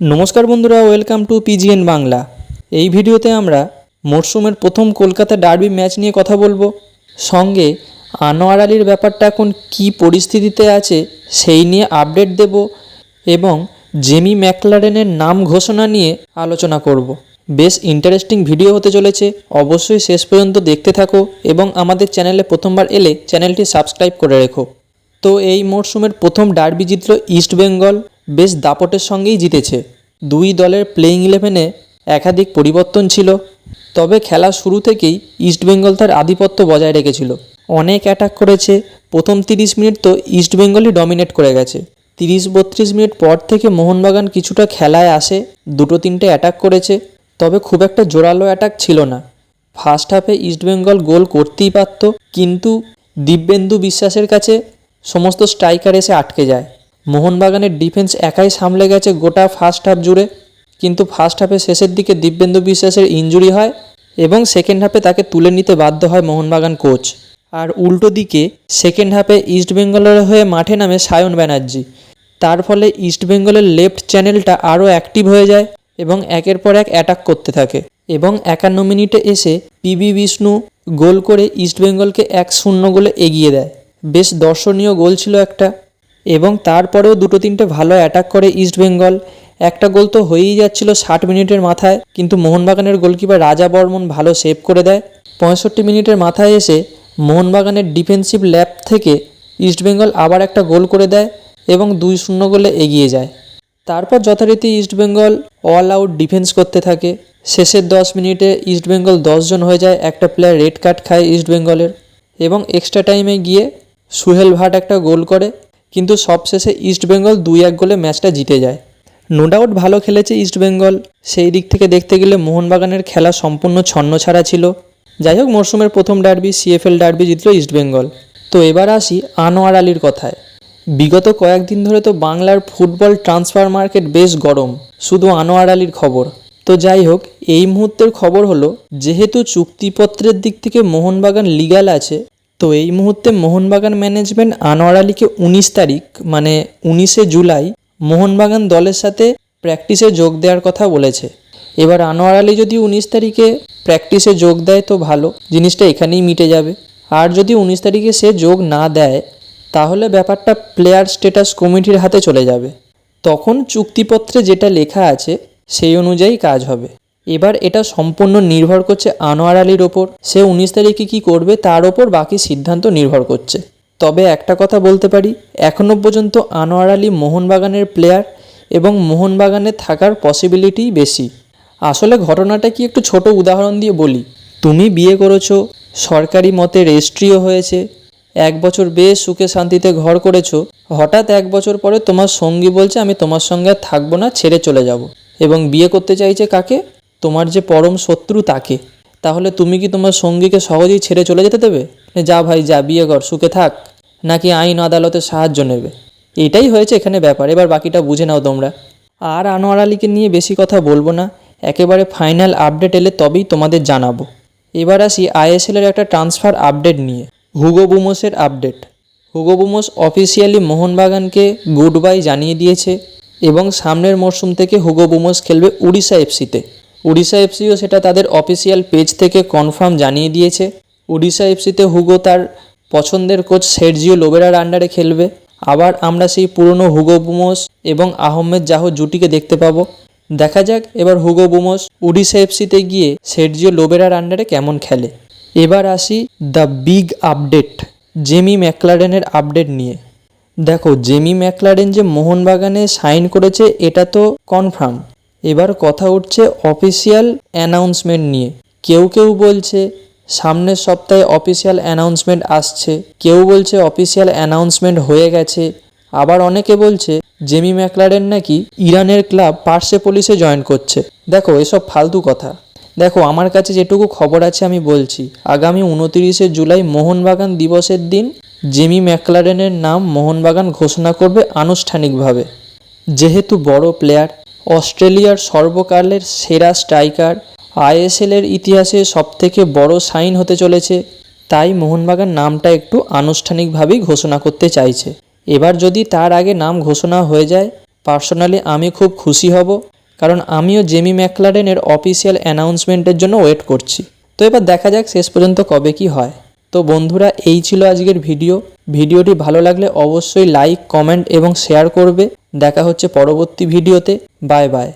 নমস্কার বন্ধুরা welcome to পিজিএন Bangla এই ভিডিওতে আমরা মরশুমের প্রথম কলকাতা ডার্বি ম্যাচ নিয়ে কথা বলব। সঙ্গে আনোয়ার আলীর ব্যাপারটা এখন কী পরিস্থিতিতে আছে সেই নিয়ে আপডেট দেব এবং জেমি ম্যাকলারেনের নাম ঘোষণা নিয়ে আলোচনা করব। বেশ ইন্টারেস্টিং ভিডিও হতে চলেছে, অবশ্যই শেষ পর্যন্ত দেখতে থাকো এবং আমাদের চ্যানেলে প্রথমবার এলে চ্যানেলটি সাবস্ক্রাইব করে রেখো। তো এই মরশুমের প্রথম ডার্বি জিতল ইস্ট বেঙ্গল। বেশ দাপটের সঙ্গেই জিতেছে। দুই দলের প্লেইং ইলেভেনে একাধিক পরিবর্তন ছিল। তবে খেলা শুরু থেকেই ইস্ট বেঙ্গল তার আধিপত্য বজায় রেখেছিল। অনেক অ্যাটাক করেছে। প্রথম তিরিশ মিনিট তো ইস্ট বেঙ্গলই ডমিনেট করে গেছে। তিরিশ বত্রিশ মিনিট পর থেকে মোহনবাগান কিছুটা খেলায় আসে। দুটো তিনটে অ্যাটাক করেছে। তবে খুব একটা জোরালো অ্যাটাক ছিল না। ফার্স্ট হাফে ইস্টবেঙ্গল গোল করতেই পারত। কিন্তু দিব্যেন্দু বিশ্বাসের কাছে সমস্ত স্ট্রাইকার এসে আটকে যায়। মোহনবাগানের ডিফেন্স একাই সামলে গেছে গোটা ফার্স্ট হাফ জুড়ে। কিন্তু ফার্স্ট হাফে শেষের দিকে দিব্যেন্দু বিশ্বাসের ইঞ্জুরি হয় এবং সেকেন্ড হাফে তাকে তুলে নিতে বাধ্য হয় মোহনবাগান কোচ আর উল্টো দিকে সেকেন্ড হাফে ইস্টবেঙ্গলের হয়ে মাঠে নামে সায়ন ব্যানার্জি। তার ফলে ইস্টবেঙ্গলের লেফট চ্যানেলটা আরও অ্যাক্টিভ হয়ে যায় এবং একের পর এক অ্যাটাক করতে থাকে। এবং একান্ন মিনিটে এসে পিবি বিষ্ণু গোল করে ইস্টবেঙ্গলকে এক শূন্য গোলে এগিয়ে দেয়। বেশ দর্শনীয় গোল ছিল একটা। এবং তারপরেও দুটো তিনটে ভালো অ্যাটাক করে ইস্টবেঙ্গল একটা গোল তো হয়েই যাচ্ছিল ষাট মিনিটের মাথায়, কিন্তু মোহনবাগানের গোলকিপার রাজা বর্মন ভালো সেভ করে দেয়। পঁয়ষট্টি মিনিটের মাথায় এসে মোহনবাগানের ডিফেন্সিভ ল্যাব থেকে ইস্টবেঙ্গল আবার একটা গোল করে দেয় এবং দুই শূন্য গোলে এগিয়ে যায়। তারপর যথারীতি ইস্টবেঙ্গল অল আউট ডিফেন্স করতে থাকে। শেষের দশ মিনিটে ইস্টবেঙ্গল দশজন হয়ে যায়, একটা প্লেয়ার রেড কার্ড খায় ইস্টবেঙ্গলের এবং এক্সট্রা টাইমে গিয়ে সুহেল ভাট একটা গোল করে, কিন্তু সবশেষে ইস্টবেঙ্গল দুই এক গোলে ম্যাচটা জিতে যায়। নো ডাউট ভালো খেলেছে ইস্টবেঙ্গল সেই দিক থেকে দেখতে গেলে মোহনবাগানের খেলা সম্পূর্ণ ছন্ন ছাড়া ছিল। যাই হোক, মরশুমের প্রথম ডার্বি, সিএফএল ডার্বি জিতল ইস্টবেঙ্গল তো এবার আসি আনোয়ার আলীর কথায়। বিগত কয়েকদিন ধরে তো বাংলার ফুটবল ট্রান্সফার মার্কেট বেশ গরম, শুধু আনোয়ার আলীর খবর। তো যাই হোক, এই মুহূর্তের খবর হলো, যেহেতু চুক্তিপত্রের দিক থেকে মোহনবাগান লিগ্যাল আছে তো এই মুহূর্তে মোহনবাগান ম্যানেজমেন্ট আনোয়ার আলীকে উনিশ তারিখ মানে উনিশে জুলাই মোহনবাগান দলের সাথে প্র্যাকটিসে যোগ দেওয়ার কথা বলেছে। এবার আনোয়ার আলী যদি উনিশ তারিখে প্র্যাকটিসে যোগ দেয় তো ভালো, জিনিসটা এখানেই মিটে যাবে। আর যদি উনিশ তারিখে সে যোগ না দেয়, তাহলে ব্যাপারটা প্লেয়ার স্ট্যাটাস কমিটির হাতে চলে যাবে। তখন চুক্তিপত্রে যেটা লেখা আছে, সেই অনুযায়ী কাজ হবে। এবার এটা সম্পূর্ণ নির্ভর করছে আনোয়ার আলীর ওপর। সে উনিশ তারিখে কী করবে তার ওপর বাকি সিদ্ধান্ত নির্ভর করছে। তবে একটা কথা বলতে পারি এখনও পর্যন্ত আনোয়ার আলী মোহনবাগানের প্লেয়ার এবং মোহনবাগানে থাকার পসিবিলিটি বেশি। আসলে ঘটনাটা কি একটু ছোট উদাহরণ দিয়ে বলি? তুমি বিয়ে করেছ, সরকারি মতে রেজিস্ট্রিও হয়েছে, এক বছর বেশ সুখে শান্তিতে ঘর করেছ, হঠাৎ এক বছর পরে তোমার সঙ্গী বলছে, আমি তোমার সঙ্গে থাকব না, ছেড়ে চলে যাব। এবং বিয়ে করতে চাইছে কাকে? তোমার যে পরম শত্রু তাকে, তাহলে তুমি কি তোমার সঙ্গীকে সহজেই ছেড়ে চলে যেতে দেবে? যা ভাই, যা, বিয়ে কর, সুখে থাক, নাকি আইন আদালতে সাহায্য নেবে? এটাই হয়েছে এখানে ব্যাপার, এবার বাকিটা বুঝে নাও তোমরা। আর আনোয়ার আলীকে নিয়ে বেশি কথা বলব না, একেবারে ফাইনাল আপডেট এলে তবেই তোমাদের জানাব। এবার আসি আইএসএলের একটা ট্রান্সফার আপডেট নিয়ে। হুগো বুমোসের আপডেট। হুগো বুমোস অফিসিয়ালি মোহনবাগানকে গুড বাই জানিয়ে দিয়েছে, এবং সামনের মরশুম থেকে হুগো বুমোস খেলবে উড়িষ্যা এফসিতে। উড়িষ্যা এফসিও সেটা তাদের অফিসিয়াল পেজ থেকে কনফার্ম জানিয়ে দিয়েছে। উড়িষ্যা এফসিতে হুগো তার পছন্দের কোচ সেরজিও লোবেরার আন্ডারে খেলবে। আবার আমরা সেই পুরনো হুগো বুমোস এবং আহমেদ জাহো জুটিকে দেখতে পাবো। দেখা যাক এবার হুগো বুমোস উড়িষ্যা এফসিতে গিয়ে সেরজিও লোবেরার আন্ডারে কেমন খেলে। এবার আসি দ্য বিগ আপডেট জেমি ম্যাকলারেনের আপডেট নিয়ে। দেখো, জেমি ম্যাকলারেন যে মোহনবাগানে সাইন করেছে, এটা তো কনফার্ম এবার কথা উঠছে অফিসিয়াল অ্যানাউন্সমেন্ট নিয়ে। কেউ কেউ বলছে, সামনের সপ্তাহে অফিসিয়াল অ্যানাউন্সমেন্ট আসছে। কেউ বলছে অফিসিয়াল অ্যানাউন্সমেন্ট হয়ে গেছে। আবার অনেকে বলছে জেমি ম্যাকলারেন নাকি ইরানের ক্লাব পার্সে পুলিশে জয়েন করছে। দেখো, এসব ফালতু কথা। দেখো, আমার কাছে যেটুকু খবর আছে আমি বলছি। আগামী উনতিরিশে জুলাই মোহনবাগান দিবসের দিন জেমি ম্যাকলারেনের নাম মোহনবাগান ঘোষণা করবে আনুষ্ঠানিকভাবে। যেহেতু বড় প্লেয়ার অস্ট্রেলিয়ার সর্বকালের সেরা স্ট্রাইকার আইএসএলের ইতিহাসে সবথেকে বড় সাইন হতে চলেছে। তাই মোহনবাগান নামটা একটু আনুষ্ঠানিকভাবেই ঘোষণা করতে চাইছে। এবার যদি তার আগে নাম ঘোষণা হয়ে যায়, পার্সোনালি আমি খুব খুশি হব, কারণ আমিও জেমি ম্যাকলারেনের অফিসিয়াল অ্যানাউন্সমেন্টের জন্য ওয়েট করছি। তো এবার দেখা যাক শেষ পর্যন্ত কবে কি হয়। তো বন্ধুরা, এই ছিল আজকের ভিডিও। ভিডিওটি ভালো লাগলে অবশ্যই লাইক, কমেন্ট এবং শেয়ার করবে। দেখা হচ্ছে পরবর্তী ভিডিওতে। Bye bye.